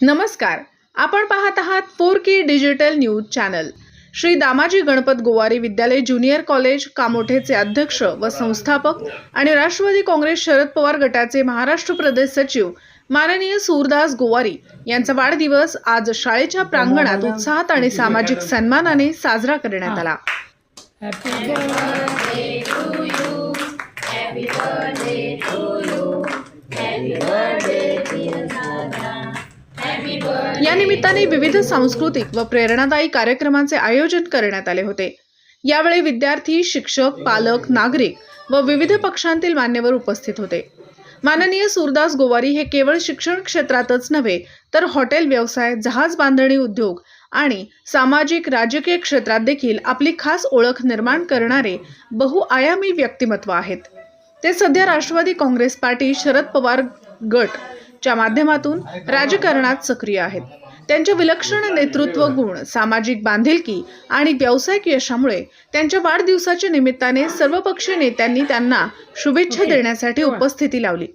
नमस्कार. आपण पाहत आहात four K digital news channel. Shri Damaji Ganpat Gowari विद्यालय ज्युनियर कॉलेज कामोठेचे अध्यक्ष व संस्थापक आणि राष्ट्रवादी काँग्रेस शरद पवार गटाचे महाराष्ट्र प्रदेश सचिव माननीय सूरदास गोवारी यांचा वाढदिवस आज शाळेच्या प्रांगणात उत्साहात आणि सामाजिक सन्मानाने साजरा करण्यात आला. या निमित्ताने विविध सांस्कृतिक व प्रेरणादायी कार्यक्रमांचे आयोजन करण्यात आले होते. यावेळी विद्यार्थी शिक्षक पालक नागरिक व विविध पक्षांतील मान्यवर उपस्थित होते. माननीय सूरदास गोवारी हे केवळ शिक्षण क्षेत्रातच नव्हे तर हॉटेल व्यवसाय जहाज बांधणी उद्योग आणि सामाजिक राजकीय क्षेत्रात देखील आपली खास ओळख निर्माण करणारे बहुआयामी व्यक्तिमत्व आहेत. ते सध्या राष्ट्रवादी काँग्रेस पार्टी शरद पवार गट च्या माध्यमातून राजकारणात सक्रिय आहेत. त्यांचे विलक्षण नेतृत्व गुण सामाजिक बांधिलकी आणि व्यावसायिक यशामुळे त्यांच्या वाढदिवसाच्या निमित्ताने सर्वपक्षीय नेत्यांनी त्यांना शुभेच्छा देण्यासाठी उपस्थिती लावली.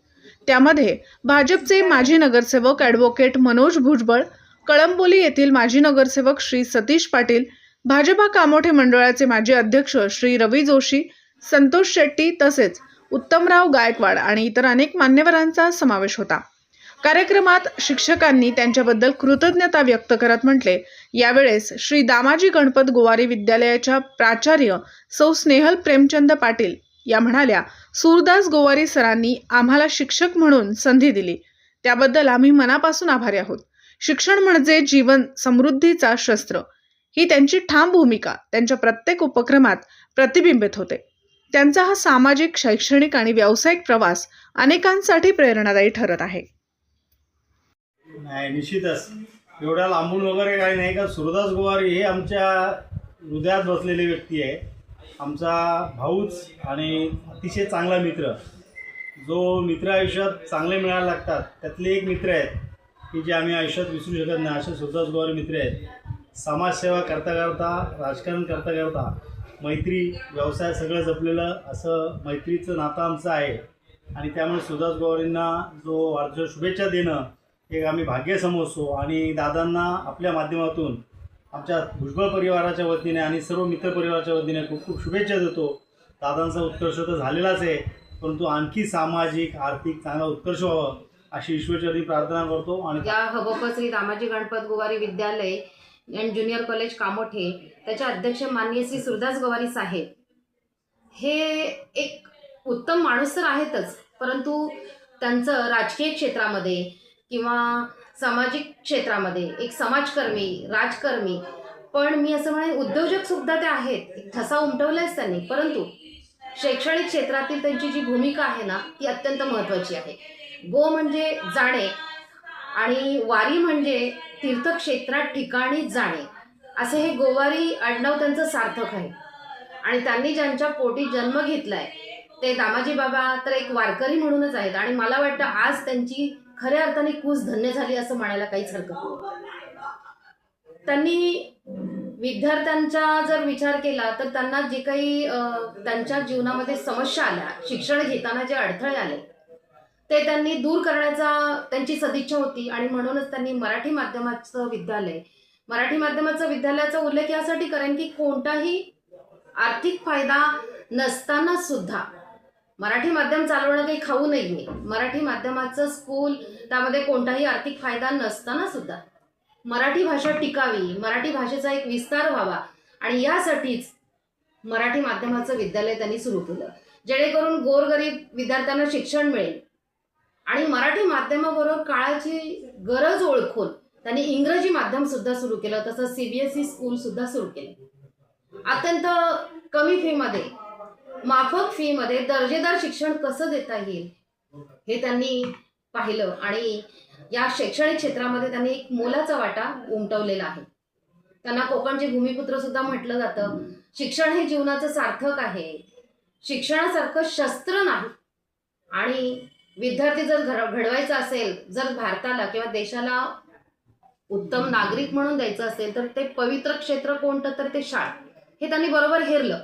त्यामध्ये भाजपचे माजी नगरसेवक ॲडव्होकेट मनोज भुजबळ कळंबोली येथील माजी नगरसेवक श्री सतीश पाटील भाजपा कामोठे मंडळाचे माजी अध्यक्ष श्री रवी जोशी संतोष शेट्टी तसेच उत्तमराव गायकवाड आणि इतर अनेक मान्यवरांचा समावेश होता. कार्यक्रमात शिक्षकांनी त्यांच्याबद्दल कृतज्ञता व्यक्त करत म्हटले. यावेळेस श्री दामाजी गणपत गोवारी विद्यालयाच्या प्राचार्य सौ स्नेहल प्रेमचंद पाटील या म्हणाल्या सूरदास गोवारी सरांनी आम्हाला शिक्षक म्हणून संधी दिली. त्याबद्दल आम्ही मनापासून आभारी आहोत. शिक्षण म्हणजे जीवन समृद्धीचा शस्त्र. ही त्यांची ठाम भूमिका त्यांच्या प्रत्येक उपक्रमात प्रतिबिंबित होते. त्यांचा हा सामाजिक शैक्षणिक आणि व्यावसायिक प्रवास अनेकांसाठी प्रेरणादायी ठरत आहे. नाही निश्चितच. एवढ्या लांबून वगैरे काही नाही का सुरदास गोवारी हे आमच्या हृदयात बसलेली व्यक्ती आहे. आमचा भाऊच आणि अतिशय चांगला मित्र. जो मित्र आयुष्यात चांगले मिळायला लागतात त्यातले एक मित्र आहेत की जे आम्ही आयुष्यात विसरू शकत नाही असे सुरदास गोवारी मित्र आहेत. समाजसेवा करता करता राजकारण करता करता मैत्री व्यवसाय सगळं जपलेलं असं मैत्रीचं नातं आमचं आहे. आणि त्यामुळे सुरदास गोवारींना जो अर्ज शुभेच्छा देणं एक आम्ही भाग्य समजतो आणि दादांना आपल्या माध्यमातून आमच्या भुजबळ परिवाराच्या वतीने आणि सर्व मित्र परिवाराच्या वतीने खूप खूप शुभेच्छा देतो. दादांचा उत्कर्ष तर झालेलाच आहे परंतु आणखी सामाजिक आर्थिक चांगला उत्कर्ष व्हावं अशी ईश्वरचरणी प्रार्थना करतो आणि या हबप श्री दामाजी गणपत गोवारी विद्यालय अँड ज्युनियर कॉलेज कामोठे त्याचे अध्यक्ष माननीय श्री सुरदास गोवारी साहेब. हे एक उत्तम माणूस तर आहेतच परंतु त्यांचं राजकीय क्षेत्रामध्ये किंवा सामाजिक क्षेत्रामध्ये एक समाजकर्मी राजकर्मी. पण मी असं म्हणेन उद्योजक सुद्धा ते आहेत. एक ठसा उमटवलायच त्यांनी. परंतु शैक्षणिक क्षेत्रातील त्यांची जी भूमिका आहे ना ती अत्यंत महत्त्वाची आहे. गो म्हणजे जाणे आणि वारी म्हणजे तीर्थक्षेत्रात ठिकाणी जाणे. असे हे गोवारी आडनाव त्यांचं सार्थक आहे. आणि त्यांनी ज्यांच्या पोटी जन्म घेतलाय ते दामाजी बाबा तर एक वारकरी म्हणूनच आहेत. आणि मला वाटतं आज त्यांची खऱ्या अर्थाने कूस धन्य झाली असं म्हणायला काहीच हरकत नाही. त्यांनी विद्यार्थ्यांचा जर विचार केला तर त्यांना जे काही त्यांच्या जीवनामध्ये समस्या आल्या शिक्षण घेताना जे अडथळे आले ते त्यांनी दूर करण्याचा त्यांची सदिच्छा होती. आणि म्हणूनच त्यांनी मराठी माध्यमाचं विद्यालय मराठी माध्यमाचं विद्यालयाचा उल्लेख यासाठी करेन की कोणताही आर्थिक फायदा नसताना सुद्धा मराठी माध्यम चालवणं काही खाऊ नाहीये मराठी माध्यमाचं स्कूल त्यामध्ये कोणताही आर्थिक फायदा नसताना सुद्धा. मराठी भाषा टिकावी मराठी भाषेचा एक विस्तार व्हावा. आणि यासाठीच मराठी माध्यमाचं विद्यालय त्यांनी सुरू केलं. जेणेकरून गोरगरीब विद्यार्थ्यांना शिक्षण मिळेल. आणि मराठी माध्यमाबरोबर काळाची गरज ओळखून त्यांनी इंग्रजी माध्यम सुद्धा सुरू केलं तसं सीबीएसई स्कूल सुद्धा सुरू केलं. अत्यंत कमी फीमध्ये माफक फीमध्ये दर्जेदार शिक्षण कसं देता येईल? हे त्यांनी पाहिलं आणि या शैक्षणिक क्षेत्रामध्ये त्यांनी एक मोलाचा वाटा उमटवलेला आहे. त्यांना कोकणचे भूमिपुत्र सुद्धा म्हटलं जातं. शिक्षण हे जीवनाचं सार्थक आहे. शिक्षणासारखं शस्त्र नाही. आणि विद्यार्थी जर घड घडवायचा असेल जर भारताला किंवा देशाला उत्तम नागरिक म्हणून द्यायचं असेल तर ते पवित्र क्षेत्र कोणतं? तर ते शाळा. हे त्यांनी बरोबर हेरलं.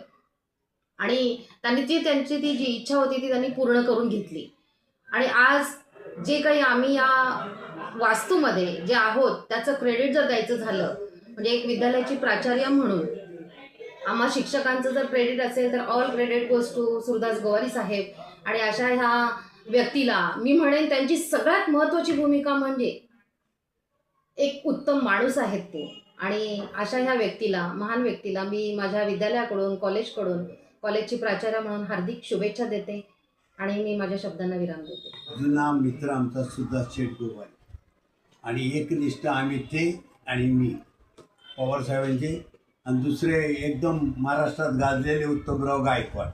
आणि त्यांनी जी त्यांची ती जी इच्छा होती ती त्यांनी पूर्ण करून घेतली. आणि आज जे काही आम्ही या वास्तूमध्ये जे आहोत त्याचं क्रेडिट जर द्यायचं झालं म्हणजे एक विद्यालयाची प्राचार्य म्हणून आम्हा शिक्षकांचं जर क्रेडिट असेल तर all credit goes to Surdas Gowari साहेब. आणि अशा ह्या व्यक्तीला मी म्हणेन त्यांची सगळ्यात महत्त्वाची भूमिका म्हणजे एक उत्तम माणूस आहेत ते. आणि अशा ह्या व्यक्तीला महान व्यक्तीला मी माझ्या विद्यालयाकडून कॉलेजकडून कॉलेजची प्राचार्य म्हणून हार्दिक शुभेच्छा देते आणि मी माझ्या शब्दांना विराम देते. जुना मित्र आमचा सुद्धा आहे आणि एकनिष्ठ आम्ही ते आणि मी. पवार साहेबांचे आणि दुसरे एकदम महाराष्ट्रात गाजलेले उत्तमराव गायकवाड.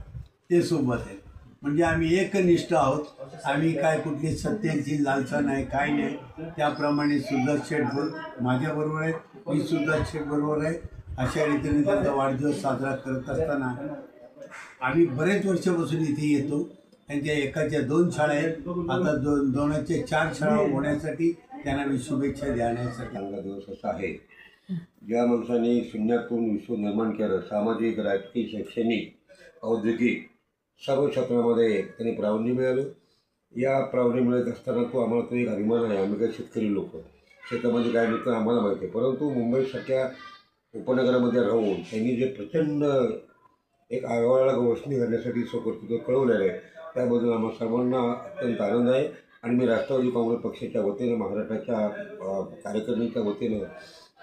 ते सोबत आहेत. म्हणजे आम्ही एकनिष्ठ आहोत. आम्ही काय कुठली सत्तेची लालसा नाही काय नाही. त्याप्रमाणे सुद्धा शेठ माझ्याबरोबर आहेत. मी सुद्धा शेठ बरोबर आहे. अशा रीतीने त्यांचा वाढदिवस साजरा करत असताना आम्ही बरेच वर्षापासून इथे येतो. त्यांच्या एकाच्या दोन शाळा आहेत. आता दोन दोनाच्या चार शाळा होण्यासाठी त्यांना मी शुभेच्छा देण्यासाठी. चांगला दिवस असा आहे. ज्या माणसाने शून्यातून विश्व निर्माण केलं सामाजिक राजकीय शैक्षणिक औद्योगिक सर्व क्षेत्रामध्ये त्यांनी प्रावीण्य मिळालं. या प्रावीण्य मिळत असताना तो आम्हाला तो एक अभिमान आहे. आम्ही काही शेतकरी लोक. शेतामध्ये काय मिळतं आम्हाला माहिती आहे. परंतु मुंबईसारख्या उपनगरामध्ये राहून त्यांनी जे प्रचंड एक आयोगाला रोशनी करण्यासाठी स्वकर्तृत्व कळवलेलं आहे. त्याबद्दल आम्हा सर्वांना अत्यंत आनंद आहे. आणि मी राष्ट्रवादी काँग्रेस पक्षाच्या वतीनं महाराष्ट्राच्या अ, वतीनं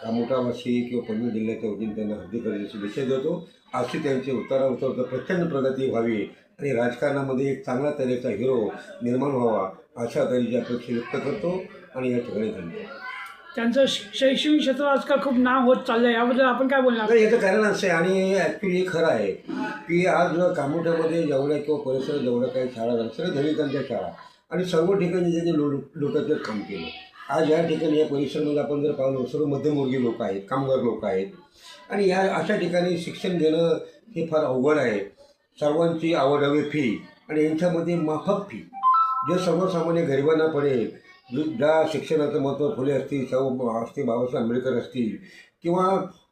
कामोटावासी किंवा पनवेल जिल्ह्याच्या वतीने त्यांना हद्दी करण्याची शुभेच्छा देतो. अशी त्यांची उत्तरा उतरता प्रचंड प्रगती व्हावी आणि राजकारणामध्ये एक चांगला तऱ्हेचा हिरो निर्माण व्हावा अशा तऱ्हेची अपेक्षा व्यक्त करतो. आणि या ठिकाणी धन्यवाद. त्यांचं शैक्षणिक क्षेत्र आजकाल खूप नाव होत चाललं आहे याबद्दल आपण काय बोलणार? नाही याचं कारण असं आहे आणि ॲक्च्युली हे खरं आहे. की आज कामोठ्यामध्ये जेवढ्या किंवा परिसरात जेवढ्या काही शाळा झाल्या सगळ्या दलितांच्या शाळा. आणि सर्व ठिकाणी ज्यांनी लो लोटांचं काम केलं आज या ठिकाणी या परिसरामध्ये आपण जर पाहिलं सर्व मध्यमवर्गीय लोक आहेत कामगार लोक आहेत. आणि या अशा ठिकाणी शिक्षण घेणं हे फार अवघड आहे. सर्वांची आवड हवी फी आणि यांच्यामध्ये माफक फी जे सर्वसामान्य गरिबांना पडेल ज्या शिक्षणाचं महत्त्व फुले असतील शाहू असतील बाबासाहेब आंबेडकर असतील किंवा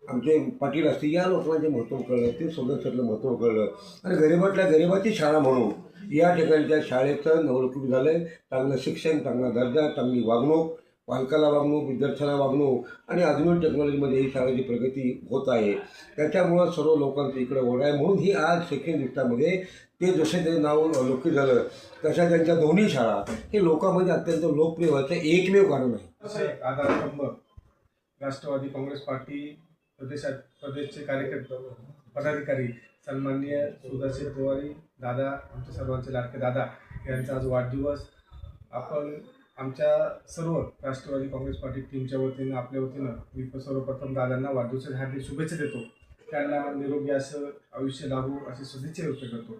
आमचे पाटील असतील या लोकांना जे महत्त्व कळलं ते सदस्यातलं महत्त्व कळलं. आणि गरिबातल्या गरिबाची शाळा म्हणून या ठिकाणच्या शाळेचं नवलकूप झालं आहे चांगलं शिक्षण चांगला दर्जा चांगली वागणूक पालकाला वागणूक विद्यार्थ्याला वागणूक आणि आधुनिक टेक्नॉलॉजीमध्ये ही शाळेची प्रगती होत आहे. त्याच्यामुळं सर्व लोकांचं इकडे ओढ आहे. म्हणून ही आज शैक्षणिक दृष्ट्यामध्ये ते जसे ते नाव लौकिक झालं तशा त्यांच्या दोन्ही शाळा हे लोकांमध्ये अत्यंत लोकप्रिय व्हायचं एकमेव कारण आहे. असे आधारस्तंभ राष्ट्रवादी काँग्रेस पार्टी प्रदेशात प्रदेशचे कार्यकर्ते पदाधिकारी सन्माननीय सुदर्शन तिवारी दादा आमच्या सर्वांचे लाडके दादा यांचा आज वाढदिवस. आपण आमच्या सर्व राष्ट्रवादी काँग्रेस पार्टी टीमच्या वतीनं आपल्या वतीनं मी सर्वप्रथम दादांना वाढदिवसाच्या हार्दिक शुभेच्छा देतो. त्यांना निरोगी असं आयुष्य लाभो असे शुभेच्छा व्यक्त करतो.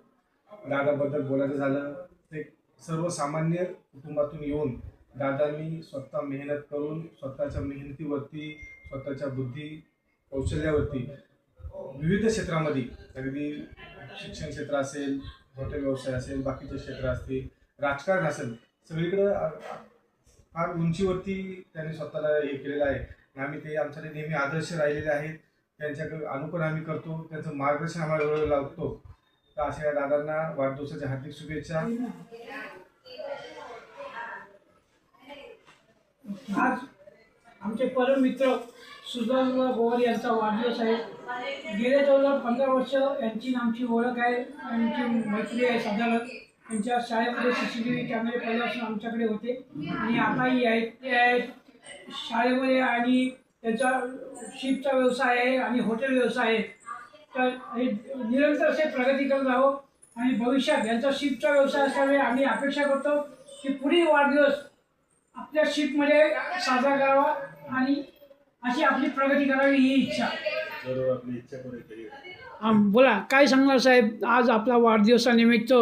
दादाबद्दल बोलायचं झालं ते सर्वसामान्य कुटुंबातून येऊन दादांनी स्वतः मेहनत करून स्वतःच्या मेहनतीवरती स्वतःच्या बुद्धी कौशल्यावरती विविध क्षेत्रामध्ये अगदी शिक्षण क्षेत्र असेल हॉटेल व्यवसाय असेल बाकीचे क्षेत्र असतील राजकारण असेल सगळीकडं फार उंचीवरती त्यांनी स्वतःला हे केलेलं आहे. आणि आम्ही ते आमच्यासाठी नेहमी आदर्श राहिलेले आहेत. त्यांच्याकडे अनुकरण आम्ही करतो. त्यांचं मार्गदर्शन आम्हाला वेळोवेळी लावतो. तर अशा या दादांना वाढदिवसाच्या हार्दिक शुभेच्छा. आज आमचे परम मित्र सुधांशराव गोवारी यांचा वाढदिवस आहे. गेल्या जवळजवळ पंधरा वर्ष यांची आमची ओळख आहे. आमची मैत्री आहे साधारण त्यांच्या शाळेमध्ये सी सी टी व्ही कॅमेरे पहिल्यापासून आमच्याकडे होते. आणि आताही आहेत ते आहेत शाळेमध्ये आणि त्यांचा शिपचा व्यवसाय आहे आणि हॉटेल व्यवसाय आहे. तर हे निरंतर असे प्रगती करत आहोत आणि भविष्यात यांचा शिपचा व्यवसाय असल्यामुळे आम्ही अपेक्षा करतो की पुढील वाढदिवस आपल्या शिपमध्ये साजरा करावा आणि अशी आपली प्रगती करावी ही इच्छा. बरोबर आपली इच्छा पुढे बोला काय सांगणार साहेब? आज आपला वाढदिवसानिमित्त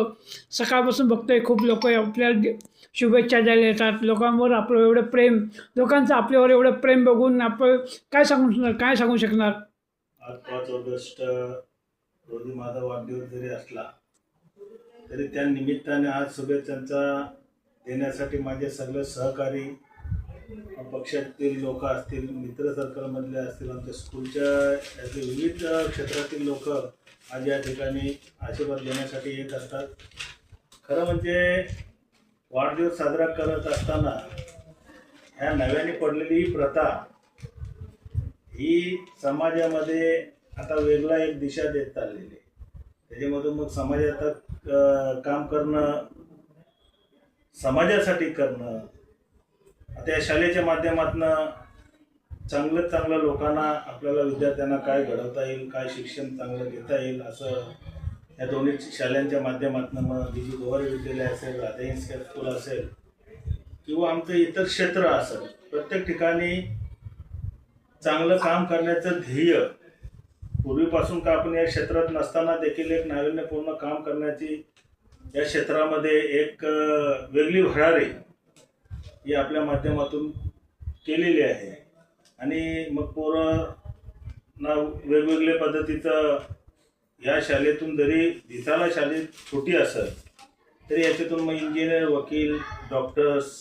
सकाळपासून बघतोय खूप लोक आपल्याला शुभेच्छा द्यायला येतात. लोकांवर आपलं एवढं प्रेम लोकांचं आपल्यावर एवढं प्रेम बघून आपण काय सांगू शकणार काय सांगू शकणार? आज पाच ऑगस्ट रोजी माझा वाढदिवस जरी असला तरी त्या निमित्ताने आज शुभेच्छांचा देण्यासाठी माझे सगळे सहकारी पक्षातील लोक असतील मित्र सर्कलमधले असतील आमच्या स्कूलच्या यातले विविध क्षेत्रातील लोक आज या ठिकाणी आशीर्वाद देण्यासाठी येत असतात. खरं म्हणजे वाढदिवस साजरा करत असताना ह्या नव्याने पडलेली ही प्रथा ही समाजामध्ये आता वेगळा एक दिशा देत चाललेली आहे. त्याच्यामधून मग समाजात काम करणं समाजासाठी करणं त्या शाळेच्या माध्यमातून चांगलं चांगलं लोकांना आपल्याला विद्यार्थ्यांना काय घडवता येईल काय शिक्षण चांगलं घेता येईल असं या दोन्ही शाळांच्या माध्यमातून मग बिजू गोवर विद्यालय असेल राधा स्केप स्कूल असेल किंवा आमचं इतर क्षेत्र असेल प्रत्येक ठिकाणी चांगलं काम करण्याचं ध्येय पूर्वीपासून का आपण या क्षेत्रात नसताना देखील एक नाविन्यपूर्ण काम करण्याची या क्षेत्रामध्ये एक वेगळी भरारी ही आपल्या माध्यमातून केलेली आहे. आणि मग पोरं ना वेगवेगळ्या पद्धतीचं या शाळेतून जरी दिसायला शाळेत छोटी असेल तरी याच्यातून मग इंजिनियर वकील डॉक्टर्स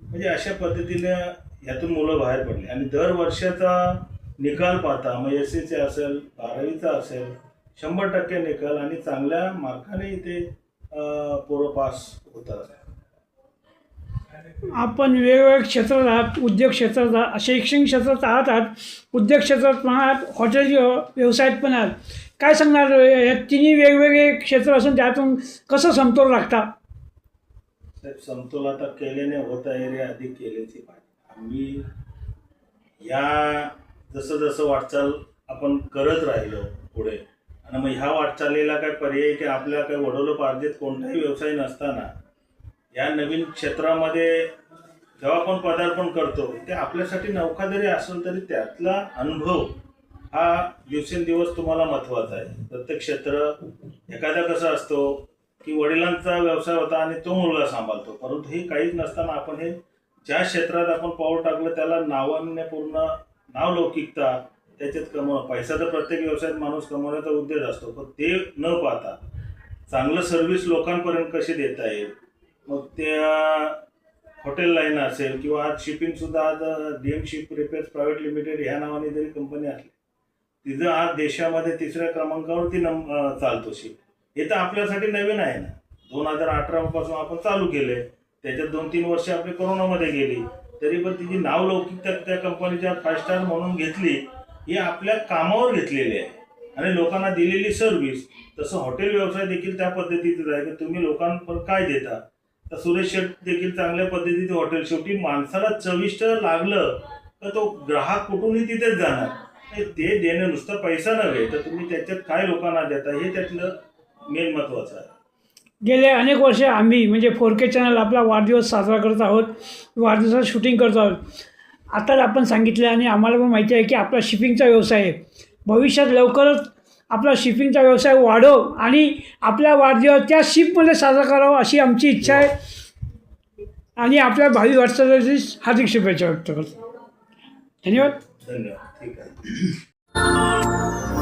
म्हणजे अशा पद्धतीनं यातून मुलं बाहेर पडली. आणि दर वर्षाचा निकाल पाहता मग एस एचा असेल बारावीचा असेल शंभर टक्के निकाल आणि चांगल्या मार्काने इथे पोरं पास होतात. आपण वेगवेगळ्या क्षेत्रात आहात उद्योग क्षेत्रात आहात शैक्षणिक क्षेत्रात आहात आहात उद्योग क्षेत्रात पण आहात हॉटेल व्यवसायात पण आहात. काय सांगणार या तिन्ही वेगवेगळे क्षेत्र असून त्यातून कसं समतोल राखता? साहेब समतोल आता केल्याने होत आहे रे आधी केल्याची पाहिजे. आम्ही या जसं जसं वाटचाल आपण करत राहिलो पुढे आणि मग ह्या वाटचालीला काय पर्याय की आपल्या काही वडोलोपार्जित कोणताही व्यवसाय नसताना या नवीन क्षेत्रामध्ये जेव्हा आपण पदार्पण करतो ते आपल्यासाठी नौका जरी असेल तरी त्यातला अनुभव हा दिवसेंदिवस तुम्हाला महत्त्वाचा आहे. प्रत्येक क्षेत्र एखादा कसा असतो की वडिलांचा व्यवसाय होता आणि तो मुलगा सांभाळतो परंतु हे काहीच नसताना आपण हे ज्या क्षेत्रात आपण पाऊल टाकलं त्याला नावान्यपूर्ण नावलौकिकता त्याच्यात कमव पैसा तर प्रत्येक व्यवसायात माणूस कमवण्याचा उद्देश असतो पण ते न पाहता चांगलं सर्व्हिस लोकांपर्यंत कशी देता येईल? मग त्या हॉटेल लाईन असेल किंवा आज शिपिंगसुद्धा आज D M ship repairs private limited ह्या नावाने जरी कंपनी असली तिचं आज देशामध्ये तिसऱ्या क्रमांकावरती नम चालतो शिप हे तर आपल्यासाठी नवीन आहे ना. दोन हजार अठरापासून आपण चालू केले त्याच्यात दोन तीन वर्ष आपली कोरोनामध्ये गेली. तरी पण तिची नाव लौकिकता त्या कंपनीच्या फाय स्टार म्हणून घेतली ही आपल्या कामावर घेतलेली आहे. आणि लोकांना दिलेली सर्व्हिस तसं हॉटेल व्यवसाय देखील त्या पद्धतीतच आहे. की तुम्ही लोकांवर काय देता? तर सुरेश शेट देखील चांगल्या पद्धतीचे हॉटेल शेवटी माणसाला चविष्ट लागलं तर तो ग्राहक कुठूनही तिथेच जाणार. ते देणं नुसतं पैसा नव्हे तर तुम्ही त्याच्यात काय लोकांना देता हे त्यातलं मेन महत्त्वाचं आहे. गेले अनेक वर्ष आम्ही म्हणजे फोर के चॅनल आपला वाढदिवस साजरा करत आहोत वाढदिवसात शूटिंग करत आहोत. आत्ताच आपण सांगितलं आणि आम्हाला पण माहिती आहे की आपला शिपिंगचा व्यवसाय आहे. भविष्यात लवकरच आपला शिपिंगचा व्यवसाय वाढव आणि आपला वाढदिवस त्या शिपमध्ये साजरा करावा अशी आमची इच्छा आहे. आणि आपल्या भावी वाटचालीची हार्दिक शुभेच्छा व्यक्त करतो. धन्यवाद. धन्यवाद. ठीक आहे.